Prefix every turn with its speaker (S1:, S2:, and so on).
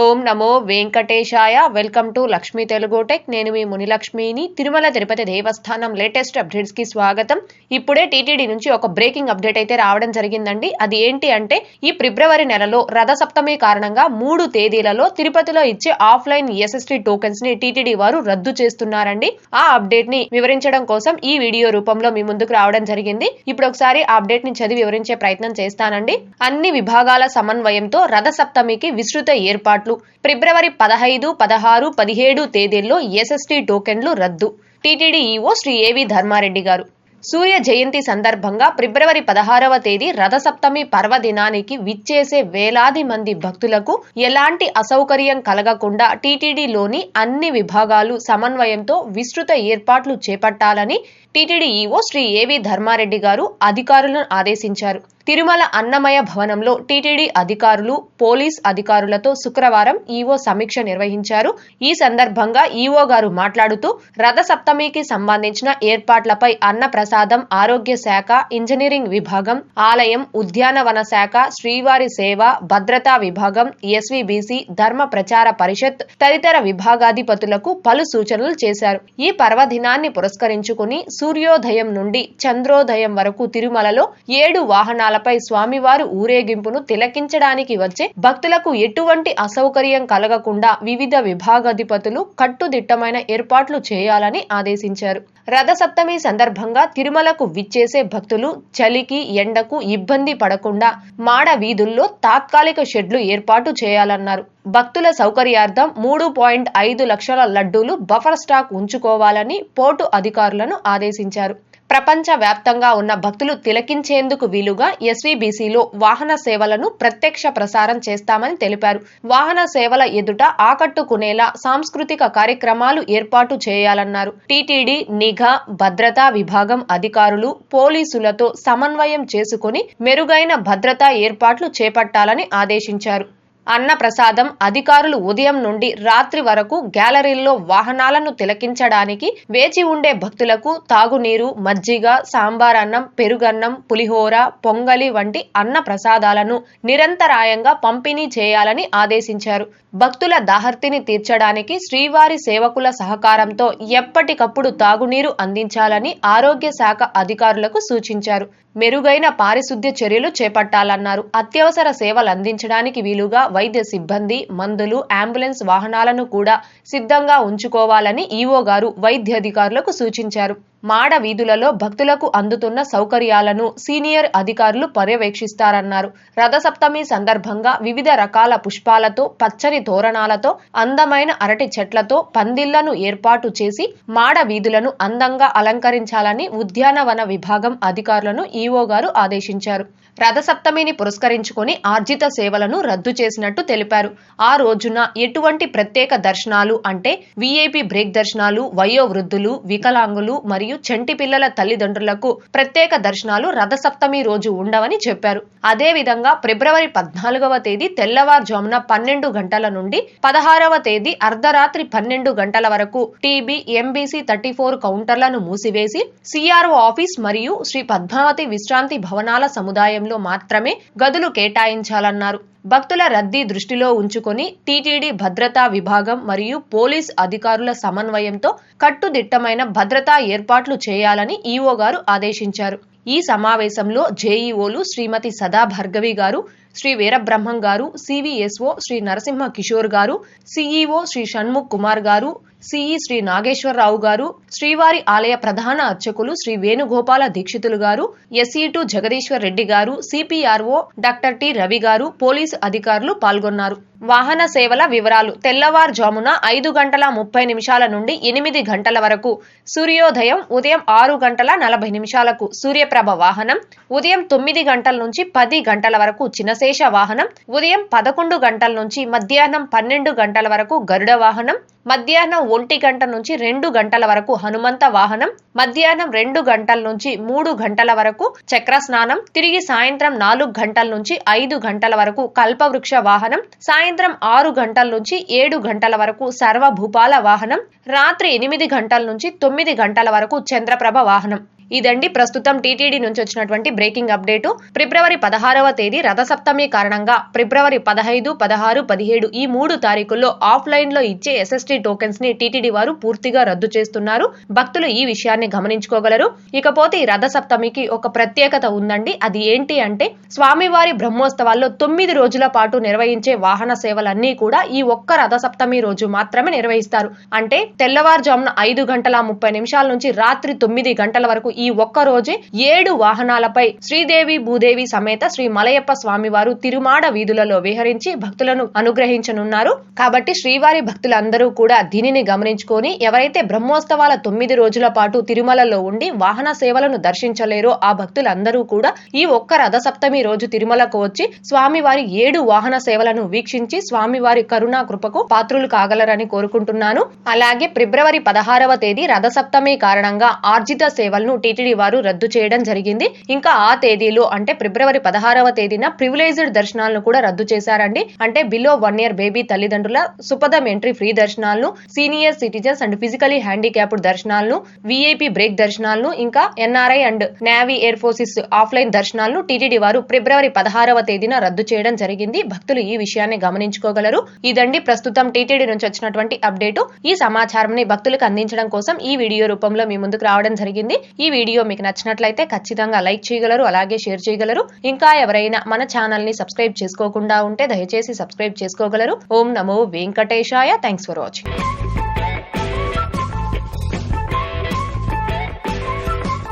S1: ఓం నమో వెంకటేశాయ. Welcome to Lakshmi Telugu tech. నేను మీ మునిలక్ష్మిని. తిరుమల తిరుపతి దేవస్థానం లేటెస్ట్ అప్డేట్స్కి స్వాగతం. ఇప్పుడే టీటీడీ నుంచి ఒక బ్రేకింగ్ అప్డేట్ అయితే రావడం జరిగిందండి. అది ఏంటి అంటే ఈ ఫిబ్రవరి నెలలో రథ సప్తమి కారణంగా మూడు తేదీలలో తిరుపతిలో ఇచ్చే ఆఫ్లైన్ ఎస్ఎస్టీ టోకెన్స్ని టీటీడీ వారు రద్దు చేస్తున్నారండి. ఆ అప్డేట్ని వివరించడం కోసం ఈ వీడియో రూపంలో మీ ముందుకు రావడం జరిగింది. ఇప్పుడు ఒకసారి ఆ అప్డేట్ని చదివి వివరించే ప్రయత్నం చేస్తానండి. అన్ని విభాగాల సమన్వయంతో రథ సప్తమికి విస్తృత ఏర్పాటు ఏర్పాట్లు ఫిబ్రవరి పదహైదు పదహారు పదిహేడు తేదీల్లో ఎస్ఎస్టీ టోకెన్లు రద్దు. టీటీడీ ఈఓ శ్రీ ఏవి ధర్మారెడ్డి గారు. సూర్య జయంతి సందర్భంగా ఫిబ్రవరి పదహారవ తేదీ రథసప్తమి పర్వదినానికి విచ్చేసే వేలాది మంది భక్తులకు ఎలాంటి అసౌకర్యం కలగకుండా టీటీడీలోని అన్ని విభాగాలు సమన్వయంతో విస్తృత ఏర్పాట్లు చేపట్టాలని టీటీడీ ఈవో శ్రీ ఏవి ధర్మారెడ్డి గారు అధికారులను ఆదేశించారు. తిరుమల అన్నమయ భవనంలో టీటీడీ అధికారులు పోలీస్ అధికారులతో శుక్రవారం ఈవో సమీక్ష నిర్వహించారు. ఈ సందర్భంగా ఈవో గారు మాట్లాడుతూ రథసప్తమికి సంబంధించిన ఏర్పాట్లపై అన్న ప్రసాదం ఆరోగ్య శాఖ ఇంజనీరింగ్ విభాగం ఆలయం ఉద్యానవన శాఖ శ్రీవారి సేవ భద్రతా విభాగం ఎస్వీబీసీ ధర్మ ప్రచార పరిషత్ తదితర విభాగాధిపతులకు పలు సూచనలు చేశారు. ఈ పర్వదినాన్ని పురస్కరించుకుని సూర్యోదయం నుండి చంద్రోదయం వరకు తిరుమలలో ఏడు వాహనాలపై స్వామివారు ఊరేగింపును తిలకించడానికి వచ్చే భక్తులకు ఎటువంటి అసౌకర్యం కలగకుండా వివిధ విభాగాధిపతులు కట్టుదిట్టమైన ఏర్పాట్లు చేయాలని ఆదేశించారు. రథసప్తమి సందర్భంగా తిరుమలకు విచ్చేసే భక్తులు చలికి ఎండకు ఇబ్బంది పడకుండా మాడ వీధుల్లో తాత్కాలిక షెడ్లు ఏర్పాటు చేయాలన్నారు. భక్తుల సౌకర్యార్థం మూడు పాయింట్ ఐదు లక్షల లడ్డూలు బఫర్ స్టాక్ ఉంచుకోవాలని పోర్టు అధికారులను ఆదేశించారు. ప్రపంచ వ్యాప్తంగా ఉన్న భక్తులు తిలకించేందుకు వీలుగా ఎస్వీబీసీలో వాహన సేవలను ప్రత్యక్ష ప్రసారం చేస్తామని తెలిపారు. వాహన సేవల ఎదుట ఆకట్టుకునేలా సాంస్కృతిక కార్యక్రమాలు ఏర్పాటు చేయాలన్నారు. టీటీడీ నిఘా భద్రతా విభాగం అధికారులు పోలీసులతో సమన్వయం చేసుకుని మెరుగైన భద్రతా ఏర్పాట్లు చేపట్టాలని ఆదేశించారు. అన్న ప్రసాదం అధికారులు ఉదయం నుండి రాత్రి వరకు గ్యాలరీల్లో వాహనాలను తిలకించడానికి వేచి ఉండే భక్తులకు తాగునీరు మజ్జిగ సాంబార్ అన్నం పెరుగన్నం పులిహోర పొంగలి వంటి అన్న ప్రసాదాలను నిరంతరాయంగా పంపిణీ చేయాలని ఆదేశించారు. భక్తుల దాహర్తిని తీర్చడానికి శ్రీవారి సేవకుల సహకారంతో ఎప్పటికప్పుడు తాగునీరు అందించాలని ఆరోగ్య శాఖ అధికారులకు సూచించారు. మెరుగైన పారిశుద్ధ్య చర్యలు చేపట్టాలన్నారు. అత్యవసర సేవలు అందించడానికి వీలుగా వైద్య సిబ్బంది మందులు అంబులెన్స్ వాహనాలను కూడా సిద్ధంగా ఉంచుకోవాలని ఈవో గారు వైద్యాధికారులకు సూచించారు. మాడ వీధులలో భక్తులకు అందుతున్న సౌకర్యాలను సీనియర్ అధికారులు పర్యవేక్షిస్తారన్నారు. రథసప్తమి సందర్భంగా వివిధ రకాల పుష్పాలతో పచ్చని తోరణాలతో అందమైన అరటి చెట్లతో పందిళ్ళను ఏర్పాటు చేసి మాడ వీధులను అందంగా అలంకరించాలని ఉద్యానవన విభాగం అధికారులను ఈవో గారు ఆదేశించారు. రథసప్తమిని పురస్కరించుకొని ఆర్జిత సేవలను రద్దు చేసినట్టు తెలిపారు. ఆ రోజున ఎటువంటి ప్రత్యేక దర్శనాలు అంటే వీఐపీ బ్రేక్ దర్శనాలు వయోవృద్ధులు వికలాంగులు మరియు చంటి పిల్లల తల్లిదండ్రులకు ప్రత్యేక దర్శనాలు రథసప్తమి రోజు ఉండవని చెప్పారు. అదే విధంగా ఫిబ్రవరి పద్నాలుగవ తేదీ తెల్లవారుజామున పన్నెండు గంటల నుండి పదహారవ తేదీ అర్ధరాత్రి పన్నెండు గంటల వరకు టీబీ ఎంబీసీ థర్టీ ఫోర్ కౌంటర్లను మూసివేసి సిఆర్ఓ ఆఫీస్ మరియు శ్రీ పద్మావతి విశ్రాంతి భవనాల సముదాయంలో మాత్రమే గదులు కేటాయించాలన్నారు. భక్తుల రద్దీ దృష్టిలో ఉంచుకొని టీటీడీ భద్రతా విభాగం మరియు పోలీస్ అధికారుల సమన్వయంతో కట్టుదిట్టమైన భద్రతా ఏర్పాట్లు చేయాలని ఈవో గారు ఆదేశించారు. ఈ సమావేశంలో జేఈఓలు శ్రీమతి సదా భార్గవి గారు శ్రీ వీరబ్రహ్మం గారు సివిఎస్ఓ శ్రీ నరసింహ కిషోర్ గారు సిఈఓ శ్రీ షణ్ముఖ్ కుమార్ గారు సిఈ శ్రీ నాగేశ్వరరావు గారు శ్రీవారి ఆలయ ప్రధాన అర్చకులు శ్రీ వేణుగోపాల దీక్షితులు గారు ఎస్ఈటు జగదీశ్వర్ రెడ్డి గారు సిపిఆర్ఓ డాక్టర్ టి రవి గారు పోలీసు అధికారులు పాల్గొన్నారు. వాహన సేవల వివరాలు తెల్లవారుజామున ఐదు గంటల ముప్పై నిమిషాల నుండి ఎనిమిది గంటల వరకు. సూర్యోదయం ఉదయం ఆరు గంటల నలభై నిమిషాలకు సూర్యప్రభ వాహనం ఉదయం తొమ్మిది గంటల నుంచి పది గంటల వరకు చిన్న చినశేష వాహనం ఉదయం పదకొండు గంటల నుంచి మధ్యాహ్నం పన్నెండు గంటల వరకు గరుడ వాహనం మధ్యాహ్నం ఒంటి గంట నుంచి రెండు గంటల వరకు హనుమంత వాహనం మధ్యాహ్నం రెండు గంటల నుంచి మూడు గంటల వరకు చక్ర స్నానం తిరిగి సాయంత్రం నాలుగు గంటల నుంచి ఐదు గంటల వరకు కల్పవృక్ష వాహనం సాయంత్రం ఆరు గంటల నుంచి ఏడు గంటల వరకు సర్వభూపాల వాహనం రాత్రి ఎనిమిది గంటల నుంచి తొమ్మిది గంటల వరకు చంద్రప్రభ వాహనం. ఇదండి ప్రస్తుతం టీటీడీ నుంచి వచ్చినటువంటి బ్రేకింగ్ అప్డేటు. ఫిబ్రవరి పదహారవ తేదీ రథసప్తమి కారణంగా ఫిబ్రవరి పదహైదు పదహారు పదిహేడు ఈ మూడు తారీఖుల్లో ఆఫ్లైన్లో ఇచ్చే ఎస్ఎస్టీ టోకెన్స్ని టీటీడీ వారు పూర్తిగా రద్దు చేస్తున్నారు. భక్తులు ఈ విషయాన్ని గమనించుకోగలరు. ఇకపోతే ఈ రథసప్తమికి ఒక ప్రత్యేకత ఉందండి. అది ఏంటి అంటే స్వామివారి బ్రహ్మోత్సవాల్లో తొమ్మిది రోజుల పాటు నిర్వహించే వాహన సేవలన్నీ కూడా ఈ ఒక్క రథసప్తమి రోజు మాత్రమే నిర్వహిస్తారు. అంటే తెల్లవారుజామున ఐదు గంటల ముప్పై నిమిషాల నుంచి రాత్రి తొమ్మిది గంటల వరకు ఈ ఒక్క రోజే ఏడు వాహనాలపై శ్రీదేవి భూదేవి సమేత శ్రీ మలయప్ప స్వామివారు తిరుమాడ వీధులలో విహరించి భక్తులను అనుగ్రహించనున్నారు. కాబట్టి శ్రీవారి భక్తులందరూ కూడా దీనిని గమనించుకొని ఎవరైతే బ్రహ్మోత్సవాల తొమ్మిది రోజుల పాటు తిరుమలలో ఉండి వాహన సేవలను దర్శించలేరో ఆ భక్తులందరూ కూడా ఈ ఒక్క రథసప్తమి రోజు తిరుమలకు వచ్చి స్వామివారి ఏడు వాహన సేవలను వీక్షించి స్వామివారి కరుణా కృపకు పాత్రులు కాగలరని కోరుకుంటున్నాను. అలాగే ఫిబ్రవరి పదహారవ తేదీ రథసప్తమి కారణంగా ఆర్జిత సేవలను టీటీడీ వారు రద్దు చేయడం జరిగింది. ఇంకా ఆ తేదీలో అంటే ఫిబ్రవరి పదహారవ తేదీన ప్రివిలేజ్డ్ దర్శనాలను కూడా రద్దు చేశారండి. అంటే బిలో వన్ ఇయర్ బేబీ తల్లిదండ్రుల సుపదం entry free దర్శనాలను senior citizens and physically handicapped దర్శనాలను VIP break దర్శనాలను ఇంకా NRI and navy air forces offline దర్శనాలను TTD వారు ఫిబ్రవరి పదహారవ తేదీన రద్దు చేయడం జరిగింది. భక్తులు ఈ విషయాన్ని గమనించుకోగలరు. ఇదండి ప్రస్తుతం టీటీడీ నుంచి వచ్చినటువంటి అప్డేటు. ఈ సమాచారంని భక్తులకు అందించడం కోసం ఈ వీడియో రూపంలో మీ ముందుకు రావడం జరిగింది. ఈ వీడియో మీకు నచ్చినట్లయితే ఖచ్చితంగా లైక్ చేయగలరు అలాగే షేర్ చేయగలరు. ఇంకా ఎవరైనా మన ఛానల్ని సబ్స్క్రైబ్ చేసుకోకుండా ఉంటే దయచేసి సబ్స్క్రైబ్ చేసుకోగలరు. ఓం నమో వెంకటేశాయ. Thanks for watching